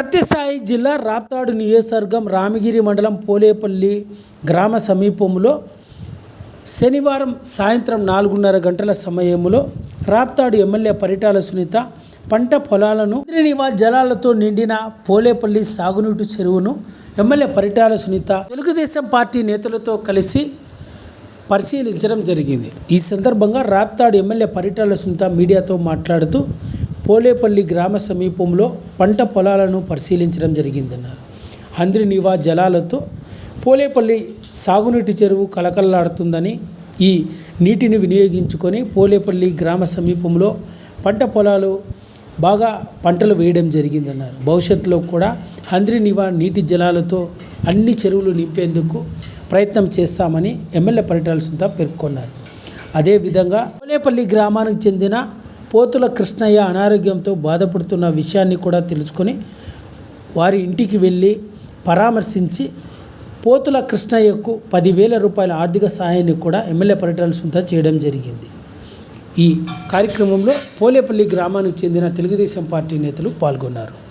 సత్యసాయి జిల్లా రాప్తాడు నియోజకవర్గం రామగిరి మండలం పోలేపల్లి గ్రామ సమీపంలో శనివారం సాయంత్రం నాలుగున్నర గంటల సమయంలో రాప్తాడు ఎమ్మెల్యే పరిటాల సునీత పంట పొలాలను నివా జలాలతో నిండిన పోలేపల్లి సాగునీటి చెరువును ఎమ్మెల్యే పరిటాల సునీత తెలుగుదేశం పార్టీ నేతలతో కలిసి పరిశీలించడం జరిగింది. ఈ సందర్భంగా రాప్తాడు ఎమ్మెల్యే పరిటాల సునీత మీడియాతో మాట్లాడుతూ పోలేపల్లి గ్రామ సమీపంలో పంట పొలాలను పరిశీలించడం జరిగిందన్నారు అంద్రి నివా జలాలతో పోలేపల్లి సాగునీటి చెరువు కలకల్లాడుతుందని ఈ నీటిని వినియోగించుకొని పోలేపల్లి గ్రామ సమీపంలో పంట పొలాలు బాగా పంటలు వేయడం జరిగిందన్నారు. భవిష్యత్తులో కూడా హంద్రి నివా నీటి జలాలతో అన్ని చెరువులు నింపేందుకు ప్రయత్నం చేస్తామని ఎమ్మెల్యే పరిటాల సుంత పేర్కొన్నారు. అదేవిధంగా పోలేపల్లి గ్రామానికి చెందిన పోతుల కృష్ణయ్య అనారోగ్యంతో బాధపడుతున్న విషయాన్ని కూడా తెలుసుకొని వారి ఇంటికి వెళ్ళి పరామర్శించి పోతుల కృష్ణయ్యకు పదివేల రూపాయల ఆర్థిక సహాయాన్ని కూడా ఎమ్మెల్యే పర్యటన సుంత చేయడం జరిగింది. ఈ కార్యక్రమంలో పోలేపల్లి గ్రామానికి చెందిన తెలుగుదేశం పార్టీ నేతలు పాల్గొన్నారు.